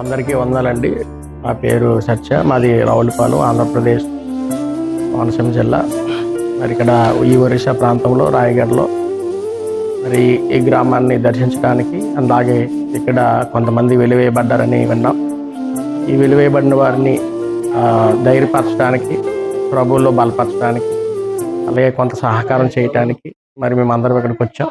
అందరికీ వందాలండి. నా పేరు సత్య మాది రావులపాలెం ఆంధ్రప్రదేశ్ కోనసీమ జిల్లా. మరి ఇక్కడ ఈ ఒరిస్సా ప్రాంతంలో రాయగఢలో మరి ఈ గ్రామాన్ని దర్శించడానికి అలాగే ఇక్కడ కొంతమంది వెలివేయబడ్డారని విన్నాం. ఈ వెలివేయబడిన వారిని ధైర్యపరచడానికి ప్రభువుల్లో బలపరచడానికి అలాగే కొంత సహకారం చేయటానికి మరి మేము అందరం ఇక్కడికి వచ్చాం.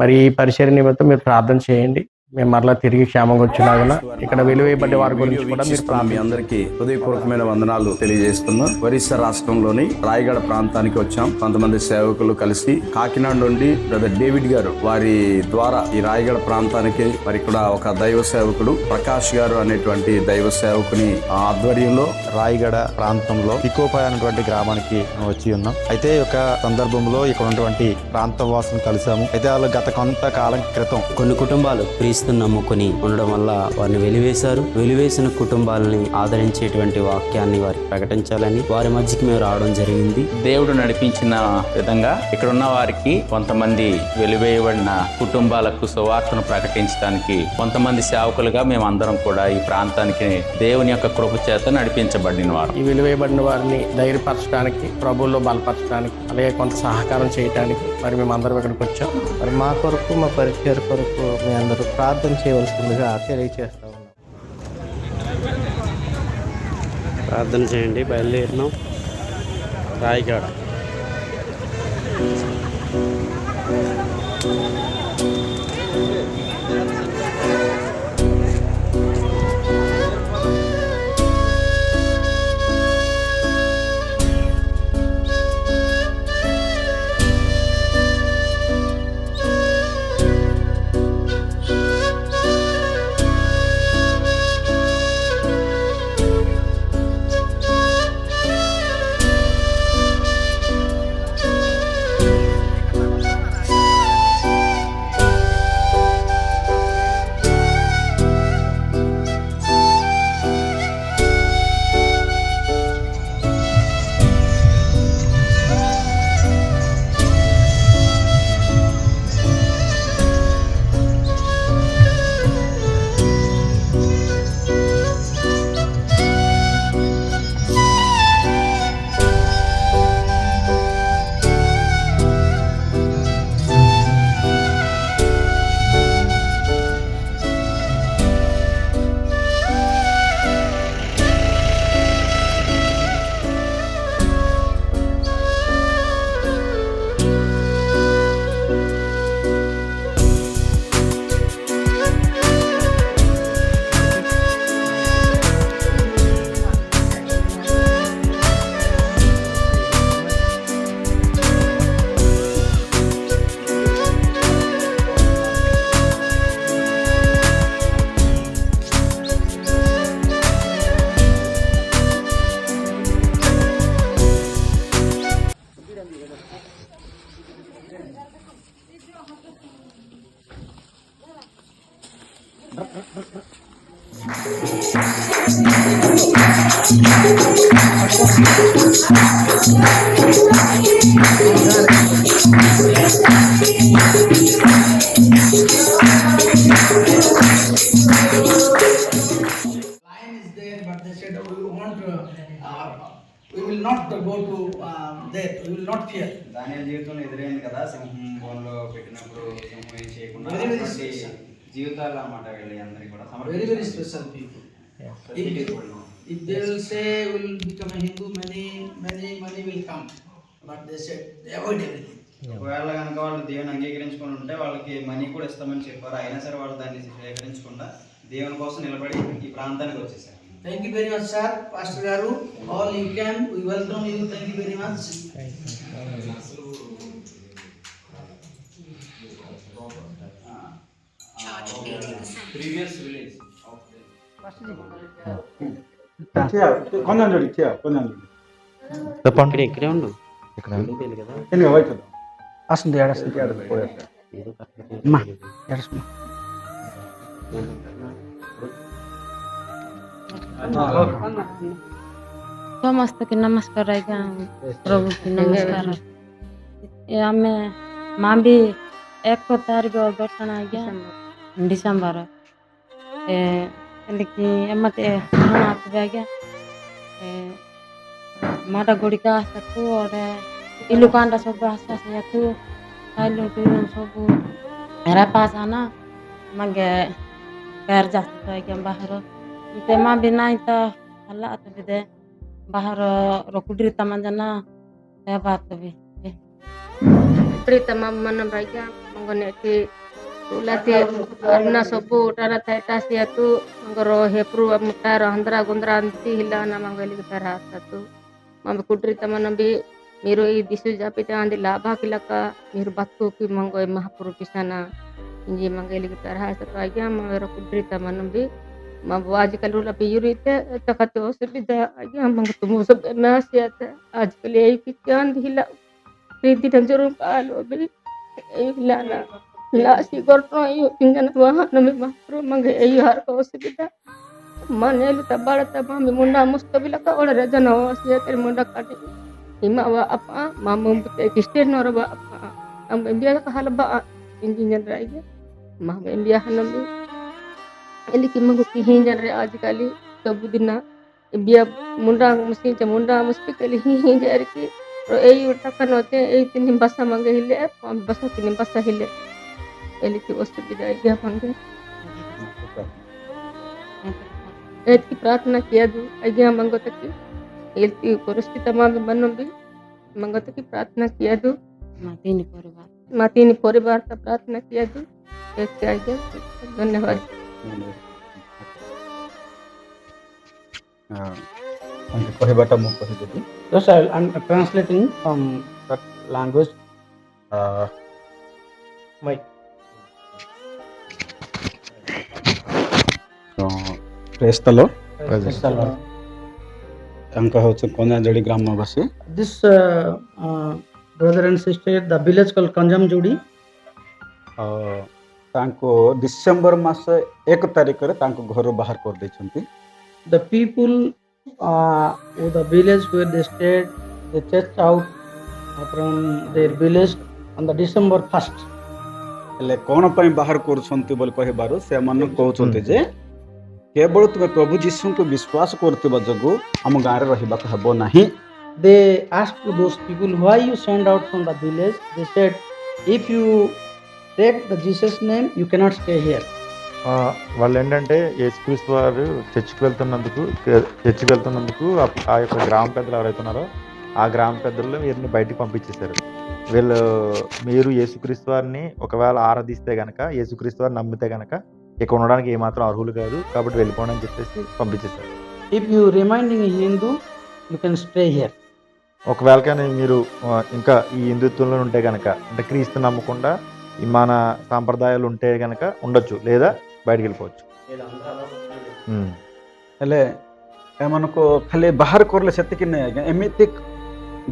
మరి ఈ పరిచయ నిమిత్తం మీరు ప్రార్థన చేయండి. మేము మరలా తిరిగి క్షేమంగా వచ్చేలాగా ఇక్కడ వెలివేయబడ్డ వారి గురించి కూడా మీరు మీ అందరికీ హృదయపూర్వకమైన వందనాలు తెలియజేస్తున్నాం. ఒరిస్సా రాష్ట్రంలోని రాయగడ ప్రాంతానికి వచ్చాం. కొంతమంది సేవకులు కలిసి కాకినాడ నుండి బ్రదర్ డేవిడ్ గారు వారి ద్వారా ఈ రాయగడ ప్రాంతానికి మరి ఇక్కడ ఒక దైవ సేవకుడు ప్రకాష్ గారు అనేటువంటి దైవ సేవకుని ఆధ్వర్యంలో రాయగడ ప్రాంతంలో తికోపాయ అనేటువంటి గ్రామానికి మనం వచ్చి ఉన్నాం. అయితే యొక్క సందర్భంలో ఇక్కడ ఉన్నటువంటి ప్రాంత వాసులను కలిసాము. అయితే వాళ్ళు గత కొంతకాలం క్రితం కొన్ని కుటుంబాలు క్రీస్తుని నమ్ముకొని ఉండడం వల్ల వారిని వెలివేశారు. వెలివేసిన కుటుంబాలని ఆదరించేటువంటి వాక్యాన్ని వారికి ప్రకటించాలని వారి మధ్యకి మేము రావడం జరిగింది. దేవుడు నడిపించిన విధంగా ఇక్కడ ఉన్న వారికి కొంతమంది వెలివేయబడిన కుటుంబాలకు సువార్తను ప్రకటించడానికి కొంతమంది సేవకులుగా మేము అందరం కూడా ఈ ప్రాంతానికి దేవుని యొక్క కృప చేత నడిపించబడిన వారు. ఈ వెలివేయబడిన వారిని ధైర్యపరచడానికి ప్రభువుల్లో బలపరచడానికి అలాగే కొంత సహకారం చేయడానికి మరి మేము అందరం ఇక్కడికి వచ్చాం. మరి మా కొరకు మా పరిచయ కొరకు మీ అందరూ ప్రార్థన చేయవలసిందిగా తెలియచేస్తా ఉన్నాం. ప్రార్థన చేయండి బయలుదేరినాం. రాయగడ. Not fear. దానియాల జీవితంలో ఎదురైంది కదా సింహం బోన్లో పెట్టినప్పుడు సింహం ఏం చేయకుండా. జీవితాలు అన్నమాట వీళ్ళ అందరికి కూడా Very, very special If they will say will become a Hindu, many, many money will ఒకవేళ కనుక వాళ్ళు దేవుని అంగీకరించుకుని ఉంటే వాళ్ళకి మనీ కూడా ఇస్తామని చెప్పారు. అయినా సరే వాళ్ళు దాన్ని స్వీకరించకుండా దేవుని కోసం నిలబడి ఈ ప్రాంతానికి వచ్చేసారు. Thank you very much sir pastor గారు. All you can we welcome you thank you very much previous village కొంచెం చూడు ఇచ్చా కొంచెం చూడు చెప్పండి ఇక్కడ ఇక్కడే ఉండు ఇక్కడ తెలియదు కదా ఎన్ని వైట్ వస్తుంది ఏడస్తుంది ఏదో కరెక్ట్గా అమ్మా తెలియదు. ఏడస్తుంది ସମସ୍ତ କି ନମସ୍କାର ଆଜ୍ଞା ପ୍ରଭୁ କି ନମସ୍କାର ଏ ଆମେ ମା ବି ଏକ ତାରିଖ ଘଟଣା ଆଜ୍ଞା ଡିସେମ୍ବର ଏ ಅದಕ್ಕೆ ಮತ್ತೆ ಹಣ ಹಾಕಿದಾಗೆ ಮಾಟ ಗುಡಿಕ ಹಾಕತ್ತು ಅವ್ರೆ ಇಲ್ಲು ಕಾಂಡ ಸೊಬ್ಬು ಹಸ ಹಸಿಯತ್ತು ಕಲ್ಲು ಸೊಬ್ಬು ರಪಾಸನ ಮಗೆ ಬೇರೆ ಜಾಸ್ತಿ ಆಗಿ ಬಾಹರು ಮತ್ತು ಮಾ ಬಿನ ಆಯ್ತ ಅಲ್ಲ ಆಗ್ತದೆ ಬಾಹರು ರೊಕ್ಕುಡ್ರಿ ತಮ್ಮ ಜನ ಸೇಬ ಆಗ್ತವೆ ಕುಡ್ರಿ ತಮ್ಮ ಮನ ಬಗ್ಗೆ ಮಂಗನ ବି Cerita mama mana baiknya mengenai di ulati karena sobu utara taita siatu menggoro hepru mutara handra gundra anti hila na mangali kitara satu mama kudri tamana bi మీరు ఈ దిశ జాపితే అంది లాభాకిలక మీరు బతుకుకి మంగో మహాపురు పిసన ఇంజి మంగలికి తరహా సతో ఆగ్యా మర కుడ్రి తమనం भी मैं वो आजकल रूला पे यूरी थे तकते हो से भी आगे हम तुम सब मैं से आता आजकल यही कि क्या ढीला प्रीति जरूर पालो भी एक लाना ನಾಸಿಗೊರ್ನು ಹಿಂಗನವ ನಮಗೆ ಮಾತ್ರ ಮಂಗೆ ಯಾರ ಕೌಸಿದ್ದ ಮನೇಲಿ ತಬ್ಬಾಳತ್ತ ಮಾಮಿ ಮುಂಡ ಮುಸ್ತಬಿಲಕ ಅವಳ ರಜನ ಸೇತರಿ ಮುಂಡ ಕಾಟಿ ನಿಮ್ಮವ ಅಪ್ಪ ಮಾಮ ಇಷ್ಟೇನವರವ ಅಪ್ಪ ನಮ್ಮ ಇಂಡಿಯಾದ ಹಲಬ ಇಂಜಿನಿಯರ್ಗೆ ಮಾಮ ಇಂಡಿಯಾ ಹನ್ನೊಂದು ಇಲ್ಲಿ ಕಿಮ್ಮಗು ಹಿಂಜನ್ರಿ ಆಜಿಕಾಲಿ ಸಬ್ಬು ದಿನ ಬಿಯ ಮುಂಡ ಮುಸ್ಕಿಂಚ ಮುಂಡ ಮುಸ್ಪಿಕಲ್ಲಿ ಹಿಂಜಾರಿಕೆ ಎಯ್ ಟಕ್ಕನ್ ಹೋತೆ ಎಯ್ ತಿನ್ನಿ ಬಸ್ಸ ಮಂಗ ಇಲ್ಲೇ ಬಸ್ಸ ತಿನ್ನಿ ಬಸ್ಸ ಇಲ್ಲೇ एलिकी वस्तु विदाई ज्ञापन गए एलिकी प्रार्थना किया दू अज्ञा मंगो तक एलिकी परिस्थिति तमाम बनो भी मंगो तक प्रार्थना किया दू। मातीनी परिवार मातीनी परिवार का प्रार्थना किया दू। एक आज्ञा धन्यवाद। କହିବାଟା ମୁଁ କହିଦେବି ତ sir translating from language my ହେଉଛି କନ୍ୟାଜଡ଼ି ଗ୍ରାମବାସୀ This uh, uh, brother and sister, the village called Kanjamjudi, ଅ, ତାଙ୍କୁ ଡିସେମ୍ବର ମାସ ଏକ ତାରିଖରେ ତାଙ୍କୁ ଘରୁ ବାହାର କରିଦେଇଛନ୍ତି the people uh, of the village where they stayed, they church out from their village on the December 1st. ହେଲେ କ'ଣ ପାଇଁ ବାହାର କରୁଛନ୍ତି ବୋଲି କହିବାରୁ ସେମାନେ କହୁଛନ୍ତି ଯେ କେବଳ ତୁମେ ପ୍ରଭୁ ଯୀଶୁଙ୍କୁ ବିଶ୍ୱାସ କରୁଥିବା ଯୋଗୁଁ ଆମ ଗାଁରେ ରହିବାକୁ ହେବ ନାହିଁ They asked those people, why you send out from the village? They said, if you take the Jesus name, you cannot stay here. ఆ, వాళ్ళు ఏంటంటే యేసుక్రీస్తు వారు చర్చికి వెళ్తున్నందుకు చర్చికి వెళ్తున్నందుకు ఆ- ఆ యొక్క గ్రామ పెద్దలు ఎవరైతే ఉన్నారో ఆ గ్రామ పెద్దలు వీరిని బయటికి పంపించేశారు వీళ్ళు మీరు యేసుక్రీస్తు వారిని ఒకవేళ ఆరాధిస్తే గనక యేసుక్రీస్తు వారిని నమ్మితే గనక ఇక్కడ ఉండడానికి ఏమాత్రం అర్హులు కాదు కాబట్టి వెళ్ళిపోండి అని చెప్పేసి పంపించేశారు If you remaining a Hindu, you can stay here. ఒకవేళ కానీ మీరు ఆ, ఇంకా ఈ హిందుత్వంలో ఉంటే గనక అంటే క్రీస్తు నమ్మకుండా ఈ మన సాంప్రదాయాలు ఉంటే గనక ఉండొచ్చు లేదా బయటికి వెళ్ళిపోవచ్చు ఉమ్. ହେଲେ ଏମାନଙ୍କୁ ଖାଲି ବାହାର କରିଲେ ସେତିକି ନାହିଁ ଆଜ୍ଞା ଏମିତି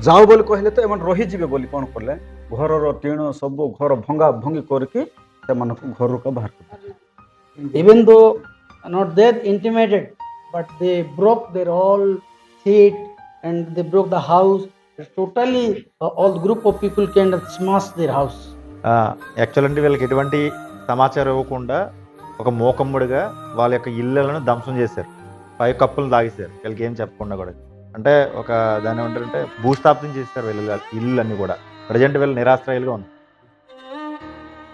ଯାଉ ବୋଲି କହିଲେ ତ ଏମାନେ ରହିଯିବେ ବୋଲି କ'ଣ କଲେ ଘରର ଟିଣ ସବୁ ଘର ଭଙ୍ଗା ଭଙ୍ଗି କରିକି ସେମାନଙ୍କୁ ଘରକୁ ବାହାର କରିଦେଲେ Even though not that intimated but they broke their all seat and they broke the house. Totally, uh, all group of people kind of smashed their house. Actual అంటే వీళ్ళకి ఎటువంటి సమాచారం ఇవ్వకుండా ఒక మూకమ్ముడిగా వాళ్ళ యొక్క ఇళ్ళలను ధ్వంసం చేశారు. పై కప్పులను తాగేశారు. వీళ్ళకి ఏం చెప్పకుండా కూడా. అంటే ఒక దాన్ని ఏమంటారంటే భూస్థాపితం చేస్తారు వీళ్ళ ఇల్లు అన్నీ కూడా. ప్రజెంట్ వీళ్ళు నిరాశ్రయాలుగా ఉన్నారు.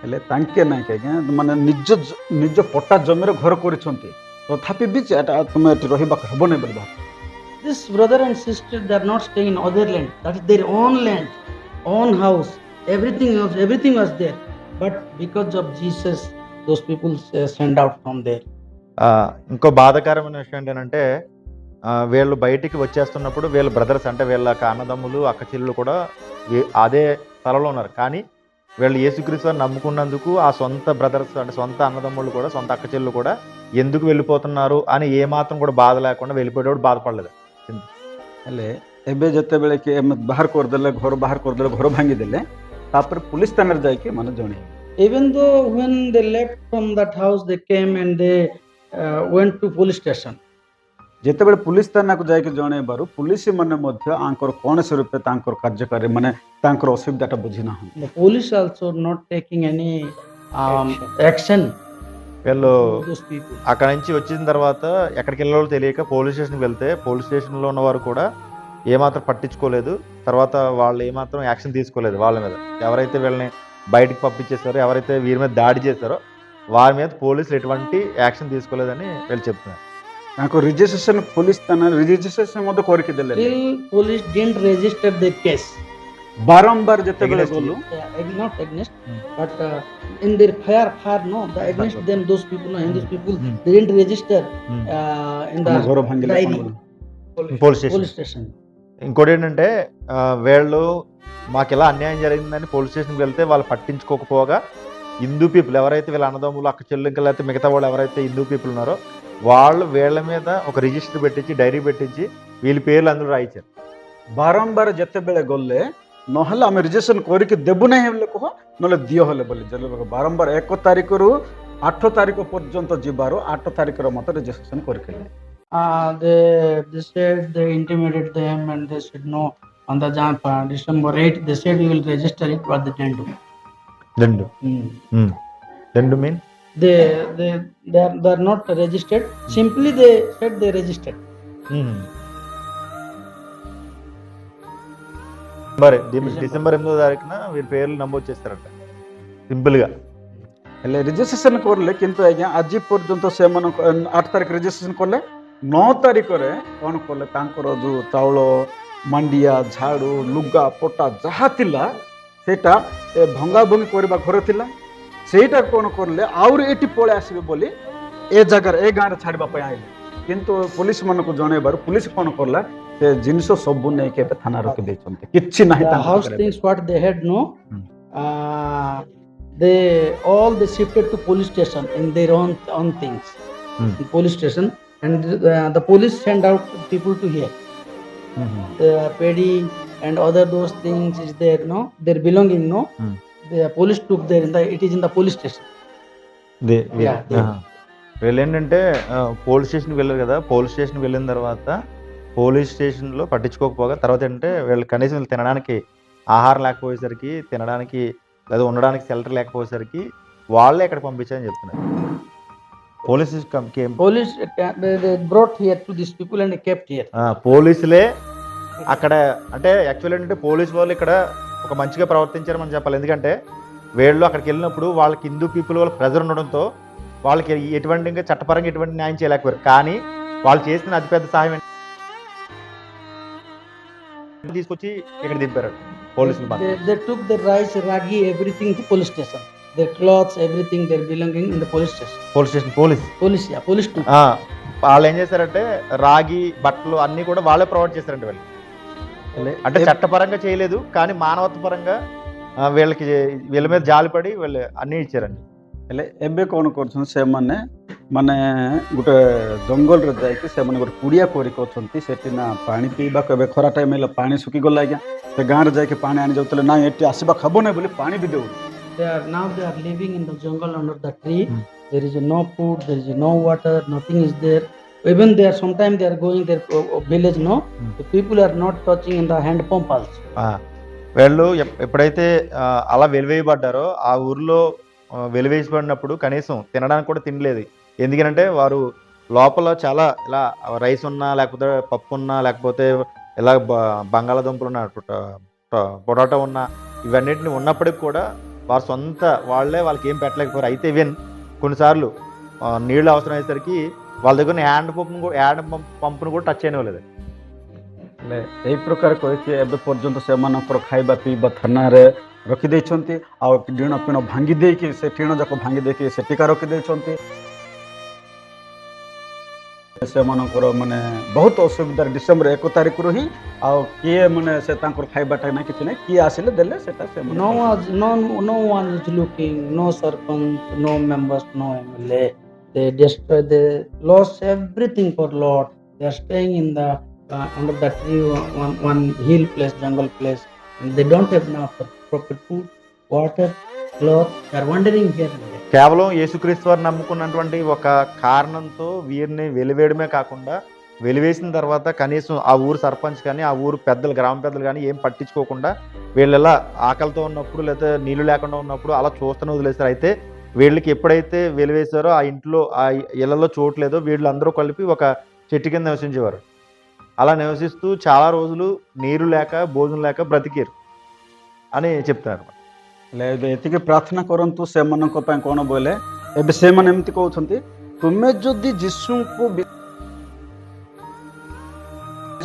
ହେଲେ ତାଙ୍କେ ନାହିଁ କି ଆଜ୍ଞା ମାନେ ନିଜ ଜ- ନିଜ ପଟା ଜମିରେ ଘର କରିଛନ୍ତି ତଥାପି ବି ଏଟା ତୁମେ ଏଠି ରହିବାକୁ ହେବ ନାହିଁ ବୋଲି ଭାବ This brother and sister, they are not staying in other land. That is their own land, own house. Everything else, everything was there. But because of Jesus, those people uh, sent out from there. ఆ, ఇంకో బాధాకరమైన విషయం ఏంటంటే ఆ, వీళ్ళు బయటికి వచ్చేస్తున్నప్పుడు వీళ్ళ brothers అంటే వీళ్ళ యొక్క అన్నదమ్ములు అక్క చెల్లెలు కూడా వీ- అదే స్థలంలో ఉన్నారు కానీ వీళ్ళు యేసుక్రీస్తు నమ్ముకున్నందుకు ఆ సొంత బ్రదర్స్ అంటే సొంత అన్నదమ్ముళ్ళు కూడా సొంత అక్క చెల్లు కూడా ఎందుకు వెళ్ళిపోతున్నారు అని ఏమాత్రం కూడా బాధ లేకుండా వెళ్ళిపోయేటప్పుడు బాధపడలేదు ಅಲ್ಲೇ ಎಬ್ಬೆ ಜೊತೆ ಬೆಳಕ್ಕೆ ಮತ್ತು ಬಹಾರ್ ಕೋರ್ದಲ್ಲ ಹೊರ ಬಹಾರ್ ಕೋರ್ದಲ್ಲ ಹೊರ ಭಾಂಗಿದಲ್ಲೇ ಪೊಲೀಸ್ ತನ್ನರ ಜಾಯ್ಕೆ ಮನ ಜೋಣಿ even though when they left from that house they came and they uh, ଯେତେବେଳେ ପୁଲିସ ଥାନାକୁ ଯାଇକି ଜଣେଇବାରୁ ପୁଲିସ ମାନେ ମଧ୍ୟ ଆଙ୍କର କୌଣସି ରୂପେ ତାଙ୍କର କାର୍ଯ୍ୟକାରୀ ମାନେ ତାଙ୍କର ଅସୁବିଧାଟା ବୁଝିନାହାନ୍ତି The police also not taking any um, action వీళ్ళు those people. అక్కడ నుంచి వచ్చిన తర్వాత ఎక్కడికి వెళ్ళాలో తెలియక పోలీస్ స్టేషన్కి వెళ్తే పోలీస్ స్టేషన్లో ఉన్నవారు కూడా ఏమాత్రం పట్టించుకోలేదు తర్వాత వాళ్ళు ఏమాత్రం యాక్షన్ తీసుకోలేదు వాళ్ళ మీద ఎవరైతే వీళ్ళని బయటికి పంపించేశారో ఎవరైతే వీరి మీద దాడి చేశారో వారి మీద పోలీసులు ఎటువంటి యాక్షన్ తీసుకోలేదని వీళ్ళు చెప్తున్నారు నాకు రిజిస్ట్రేషన్ పోలీస్ తన ರಿಜಿಸ್ಟ್ರೇಷನ್ ಮೊದಲು ಕೋರಿಕಿದ್ದಿಲ್ಲ Till police didn't register their case. ಬಾರಂಬಾರ್ ಜೊತೆಗಳು Uh, not against, but uh, in their fire, fire, no, the against them, those people, no, those people, they didn't register uh, in the గౌరవ భంగిల police station ఇంకోటి ఏంటంటే వీళ్ళు మాకు ఎలా అన్యాయం జరిగిందని police స్టేషన్కి వెళ్తే వాళ్ళు పట్టించుకోకపోగా హిందూ పీపుల్ ఎవరైతే వీళ్ళ అన్నదమ్ములు అక్క చెల్లెంకలు అయితే మిగతా వాళ్ళు ఎవరైతే హిందూ పీపుల్ ఉన్నారో వాళ్ళు వీళ్ళ మీద ఒక రిజిస్టర్ పెట్టించి డైరీ పెట్టించి వీళ్ళ పేర్లు అందరూ రాయించారు ବାରମ୍ବାର ଯେତେବେଳେ ଗଲେ ନହେଲେ ଆମେ ରିଜିଷ୍ଟ୍ରେସନ କରିକି ଦେବୁ ନାହିଁ ହେଲେ କୁହ ନହେଲେ ଦିଅ ହେଲେ ବୋଲି ଜେଲ ବାରମ୍ବାର ଏକ ତାରିଖରୁ ଆଠ ତାରିଖ ପର୍ଯ୍ୟନ୍ତ ଯିବାରୁ ଆଠ ତାରିଖର ମତେ ରେଜିଷ୍ଟ୍ରେସନ କରିଥିଲେ Uh, they, they said they intimidated them and they said no. On the jump, uh, December 8, they said we will register it, but they didn't do. రెండు Hmm. రెండు mean They, they, they are, they are not registered. Simply they said they registered. మరి D- December ఎనిమిదో తారీఖున వీరి పేర్లు నమోదు చేస్తారంట సింపుల్గా ହେଲେ ରେଜିଷ୍ଟ୍ରେସନ କରିଲେ କିନ୍ତୁ ଆଜ୍ଞା ଆଜି ପର୍ଯ୍ୟନ୍ତ ସେମାନଙ୍କ ଆଠ ତାରିଖ ରେଜିଷ୍ଟ୍ରେସନ କଲେ ନଅ ତାରିଖରେ କ'ଣ କଲେ ତାଙ୍କର ଯେଉଁ ଚାଉଳ ମାଣ୍ଡିଆ ଝାଡ଼ୁ ଲୁଗା ପଟା ଯାହା ଥିଲା ସେଇଟା ଏ ଭଙ୍ଗାଭଙ୍ଗି କରିବା ଘରେ ଥିଲା ସେଇଟା କ'ଣ କରିଲେ ଆହୁରି ଏଠି ପଳେଇ ଆସିବେ ବୋଲି ଏ ଜାଗାରେ ଏ ଗାଁରେ ଛାଡ଼ିବା ପାଇଁ ଆଇଲେ କିନ୍ତୁ ପୋଲିସ ମାନଙ୍କୁ ଜଣେଇବାରୁ ପୋଲିସ କ'ଣ କଲା ସେ ଜିନିଷ ସବୁ ନେଇକି ଏବେ ଥାନା ରଖିଦେଇଛନ୍ତି କିଛି ନାହିଁ The ତାଙ୍କ house ପାଖରେ ଏବେ। things what they had no, Hmm. uh, they all they shifted to police station in their own own things. Hmm. In police station and uh, the police send out people to here. The paddy and other those things is there no, their belonging no. Hmm. The police took there in the it is in the police station. They- Yeah. వీళ్ళు ఏంటంటే police స్టేషన్కి వెళ్ళారు కదా police స్టేషన్కి వెళ్ళిన తర్వాత police స్టేషన్లో పట్టించుకోకపోగా తర్వాత ఏంటంటే వీళ్ళు కనీసం వీళ్ళు తినడానికి ఆహారం లేకపోయేసరికి తినడానికి లేదా ఉండడానికి షెల్టర్ లేకపోయేసరికి వాళ్ళే ఇక్కడ పంపించారని చెప్తున్నారు police Police uh, they, they brought here to these people and they kept here. ఆ, పోలీసులే అక్కడ అంటే యాక్చువల్ ఏంటంటే పోలీస్ వాళ్ళు ఇక్కడ ఒక మంచిగా ప్రవర్తించారు మనం చెప్పాలి ఎందుకంటే వీళ్ళు అక్కడికి వెళ్ళినప్పుడు వాళ్ళకి హిందూ పీపుల్ వాళ్ళ ప్రెజర్ ఉండడంతో వాళ్ళకి ఎటువంటి ఇంకా చట్టపరంగా ఎటువంటి న్యాయం చేయలేకపోయారు కానీ వాళ్ళు చేసిన అతిపెద్ద సహాయం? తీసుకొచ్చి ఇక్కడ దింపారు పోలీసులు. Their clothes, everything, their belonging in the police station. Police station police took. ఆ, వాళ్ళు ఏం చేశారంటే రాగి బట్టలు అన్నీ కూడా వాళ్ళే ప్రొవైడ్ చేశారంట వీళ్ళు అంటే చట్టపరంగా చేయలేదు కానీ మానవత్వ పరంగా ఆ, వీళ్ళకి వీళ్ళ మీద జాలిపడి వీళ్ళు అన్నీ ఇచ్చారండి ହେଲେ ଏବେ କ'ଣ କରୁଛନ୍ତି ସେମାନେ ମାନେ ଗୋଟେ ଜଙ୍ଗଲରେ ଯାଇକି ସେମାନେ ଗୋଟେ କୁଡ଼ିଆ କରିକି ଅଛନ୍ତି ସେଠି ନା ପାଣି ପିଇବାକୁ ଏବେ ଖରା ଟାଇମ୍ ହେଲେ ପାଣି ଶୁଖିଗଲା ଆଜ୍ଞା ସେ ଗାଁରେ ଯାଇକି ପାଣି ଆଣି ଯାଉଥିଲେ ନାଇଁ ଏଠି ଆସିବାକୁ ହବ ନାହିଁ ବୋଲି ପାଣି ବି ଦେଉନି They are now they are living in the jungle under the tree. Hmm. There is no food, there is no water, nothing is there. Even they are sometimes they are going their uh, uh, village. No, Hmm. the people are not touching in the hand pump also. వీళ్ళు ఎప్- ఎప్పుడైతే అలా వెలివేయబడ్డారో ఆ ఊర్లో వెలివేయబడినప్పుడు కనీసం తినడానికి కూడా తినలేదు ఎందుకంటే వారు లోపల చాలా ఇలా రైస్ ఉన్నా లేకపోతే పప్పు ఉన్నా లేకపోతే ఇలా బంగాళాదుంపలు ఉన్న పొటాటో ఉన్నా ఇవన్నిటిని ఉన్నప్పటికి కూడా వారు సొంత వాళ్ళే వాళ్ళకి ఏం పెట్టలేకపోయారు అయితే ఈవెన్ కొన్నిసార్లు నీళ్ళు అవసరం అయ్యేసరికి వాళ్ళ దగ్గర హ్యాండ్ పంపును కూడా హ్యాండ్ పంపును కూడా టచ్ చేయనివ్వలేదు ହେଲେ ଏଇ ପ୍ରକାର କହିକି ଏବେ ପର୍ଯ୍ୟନ୍ତ ସେମାନଙ୍କର ଖାଇବା ପିଇବା ଥାନାରେ ରଖିଦେଇଛନ୍ତି ଆଉ ଟିଣ ପିଣ ଭାଙ୍ଗି ଦେଇକି ସେ ଟିଣ ଯାକ ଭାଙ୍ଗି ଦେଇକି ସେଠିକା ରଖିଦେଇଛନ୍ତି ସେମାନଙ୍କର ମାନେ ବହୁତ ଅସୁବିଧାରେ ଡିସେମ୍ବର ଏକ ତାରିଖରୁ ହିଁ ଆଉ କିଏ ମାନେ ସେ ତାଙ୍କର ଖାଇବାଟା ନାହିଁ କିଛି ନାହିଁ କିଏ ଆସିଲେ ଦେଲେ ସେଟା ସେମାନେ No one, no, no one is looking. No sarpanch, no members, no MLA. They destroy. They lost everything for lot. They are staying in the uh, under the tree, one, one hill place, jungle place, and they don't have enough for proper food, water, cloth. They are wandering here and there. కేవలం యేసుక్రీస్తు వారు నమ్ముకున్నటువంటి ఒక కారణంతో వీరిని వెలివేయడమే కాకుండా వెలివేసిన తర్వాత కనీసం ఆ ఊరు సర్పంచ్ కానీ ఆ ఊరు పెద్దలు గ్రామ పెద్దలు కానీ ఏం పట్టించుకోకుండా వీళ్ళు ఇలా ఆకలితో ఉన్నప్పుడు లేదా నీళ్ళు లేకుండా ఉన్నప్పుడు అలా చూస్తూనే వదిలేస్తారు అయితే వీళ్ళకి ఎప్పుడైతే వెలివేశారో ఆ ఇంట్లో ఆ ఇళ్లలో చోటు లేదో వీళ్ళందరూ కలిపి ఒక చెట్టు కింద నివసించేవారు అలా నివసిస్తూ చాలా రోజులు నీరు లేక భోజనం లేక బ్రతికారు అని చెప్తున్నారు ହେଲେ ଏବେ ଏତିକି ପ୍ରାର୍ଥନା କରନ୍ତୁ ସେମାନଙ୍କ ପାଇଁ କ'ଣ ବୋଇଲେ ଏବେ ସେମାନେ ଏମିତି କହୁଛନ୍ତି ତୁମେ ଯଦି ଯୀଶୁଙ୍କୁ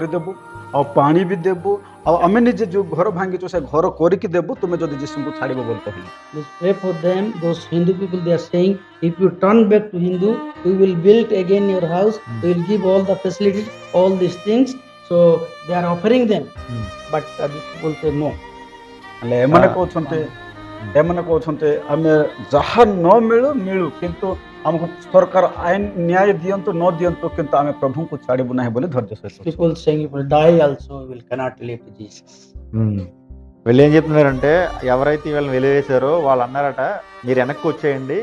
ବି- ଦେବୁ ଆଉ ପାଣି ବି ଦେବୁ ଆଉ ଆମେ ନିଜେ ଯେଉଁ ଘର ଭାଙ୍ଗିଛୁ ସେ ଘର କରିକି ଦେବୁ ତୁମେ ଯଦି ଯୀଶୁଙ୍କୁ ଛାଡ଼ିବ ବୋଲି କହିଲେ Please pray for them. Those Hindu people they are saying, if you turn back to Hindu, we will build again your house. We will give all the facilities, all these things. So they are offering them, Hmm. but uh, these people say no. ହେଲେ ଏମାନେ ହଁ। କହୁଛନ୍ତି ଏମାନେ କହୁଛନ୍ତି ଆମେ ଯାହା ନ ମିଳୁ ମିଳୁ କିନ୍ତୁ ଆମକୁ ସରକାର ଆଇନ ନ୍ୟାୟ ଦିଅନ୍ତୁ ନ ଦିଅନ୍ତୁ କିନ୍ତୁ ଆମେ ପ୍ରଭୁଙ୍କୁ ଛାଡ଼ିବୁ ନାହିଁ ବୋଲି ଧୈର୍ଯ୍ୟ ସହିତ ଅଛୁ। People saying, if we die also, we will cannot live to Jesus. వీళ్ళు ఏం చెప్తున్నారంటే ఎవరైతే వీళ్ళని వెలివేశారో వాళ్ళు అన్నారట మీరు వెనక్కి వచ్చేయండి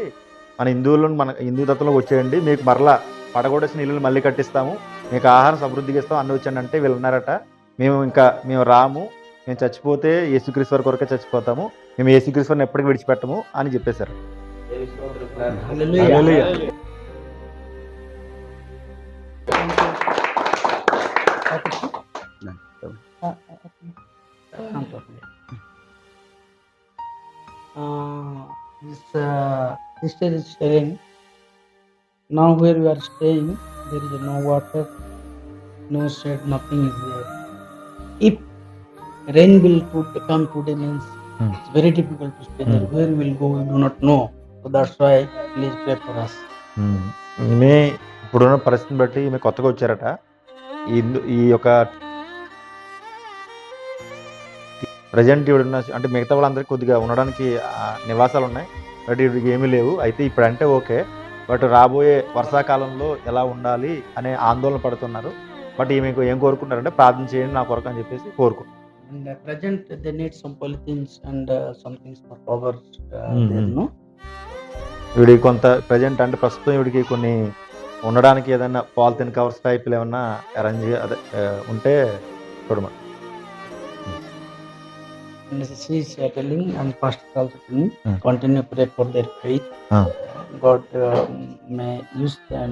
మన హిందువులను మన హిందూ తత్వంలోకి వచ్చేయండి మీకు మరలా పడగొడేసిన ఇల్లు మళ్ళీ కట్టిస్తాము మీకు ఆహారం సమృద్ధిగా ఇస్తాం అన్ని వచ్చండి అంటే వీళ్ళు అన్నారట మేము ఇంకా మేము రాము మేము చచ్చిపోతే యేసుక్రీస్తు వారి కొరకే చచ్చిపోతాము మేము యేసుక్రీస్తు వారిని ఎప్పటికీ విడిచిపెట్టము అని చెప్పేశారు Hallelujah. Hallelujah. Uh, can't talk yet. This uh, sister is sharing. Now where we are staying, there is no water, no shade, nothing is there. If rain will put, come today means Hmm. it's very difficult to stay there. Where we will go, we do not know. That's why please pray for us. ఈమె ఇప్పుడున్న పరిస్థితిని బట్టి ఈమె కొత్తగా వచ్చారట. ఈ యొక్క present ఇవిడున్న అంటే మిగతా వాళ్ళందరికీ కొద్దిగా ఉండడానికి నివాసాలు ఉన్నాయి. బట్ ఇవిడికి ఏమీ లేవు. అయితే ఇప్పుడు అంటే ఓకే. బట్ రాబోయే వర్షాకాలంలో ఎలా ఉండాలి అనే ఆందోళన పడుతున్నారు. బట్ ఈమెకు ఏం కోరుకుంటారంటే ప్రార్థన చేయండి నా కొరకు అని చెప్పేసి కోరుకుంటున్నారు. And at present, they need some polythenes and uh, some వీడికి కొంత ప్రజెంట్ అంటే ప్రస్తుతం వీడికి కొన్ని ఉండడానికి ఏదైనా పాలిథిన్ కవర్స్ టైప్లు ఏమన్నా అరేంజ్ అదే ఉంటే చూడమా is uh, also Hmm. continue pray for their faith. Ah. God may use them.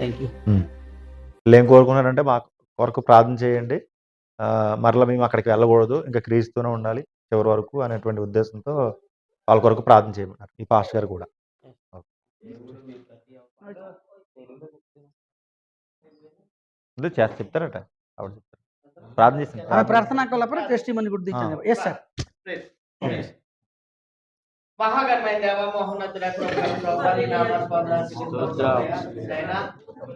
Thank you. వీళ్ళు ఏం కోరుకున్నారంటే మా కొరకు ప్రార్థన చేయండి మరలా మేము అక్కడికి వెళ్ళకూడదు ఇంకా క్రీస్తూనే ఉండాలి చివరి వరకు అనేటువంటి ఉద్దేశంతో వాళ్ళ కొరకు ప్రార్థన చేయమన్నారు ఈ పాస్ట్ గారు కూడా. చేస్తా చెప్తారట ప్రార్థన చెప్తారు. ప్రార్థన చేసింది. కూడా ఎస్ సార్ మహాగణమైన దేవ మహోన్నతుడ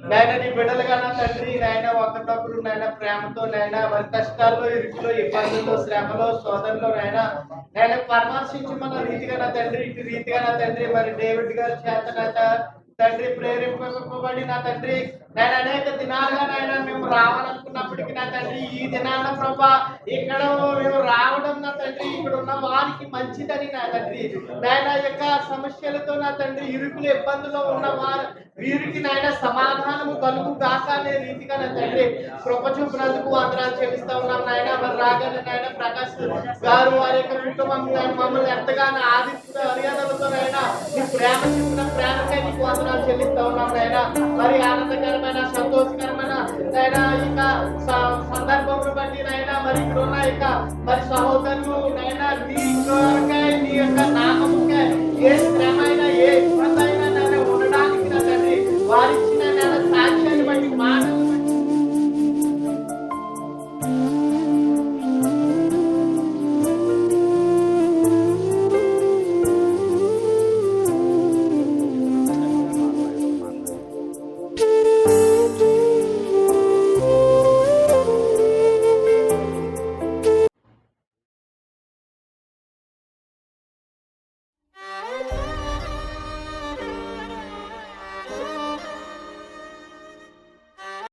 నాయన నీ బిడ్డలుగా నా తండ్రి నాయన ఒకరినొకరు నాయన ప్రేమతో నాయన వారి కష్టాల్లో ఇరుకులో ఇబ్బందుల్లో శ్రమలో సోదరులో నాయన నాయన మన రీతిగా నా తండ్రి ఇటు రీతిగా నా తండ్రి మరి డేవిడ్ గారి చేత తండ్రి ప్రేరింపబడి నా తండ్రి నేను అనేక దినాలుగా నాయన మేము రావాలనుకున్నప్పటికీ నా తండ్రి ఈ దినాన ప్రభా ఇక్కడ మేము రావడం నా తండ్రి ఇక్కడ ఉన్న వారికి మంచిదని నా తండ్రి. నాయన యొక్క సమస్యలతో నా తండ్రి ఇరుకులు ఇబ్బందుల్లో ఉన్న వారు వీరికి నాయన సమాధానము కలుగు గాక అనే రీతిగా నా తండ్రి కృప వందనాలు చెల్లిస్తా ఉన్నాం నాయన. మరి రాగానే నాయన ప్రకాష్ గారు వారి యొక్క కుటుంబం మమ్మల్ని ఎంతగానో ఆదిత్య మర్యాదలతో నాయన నీ ప్రేమ చెప్పిన ప్రేమకై నీకు వందనాలు వందనాలు చెల్లిస్తా ఉన్నాం ఆయన మరి ఆనందకరమైన సంతోషకరమైన ఆయన ఇక సందర్భమును బట్టి నాయన మరి ఇక్కడ ఉన్న ఇక మరి సహోదరులు నాయన నీ యొక్క నామము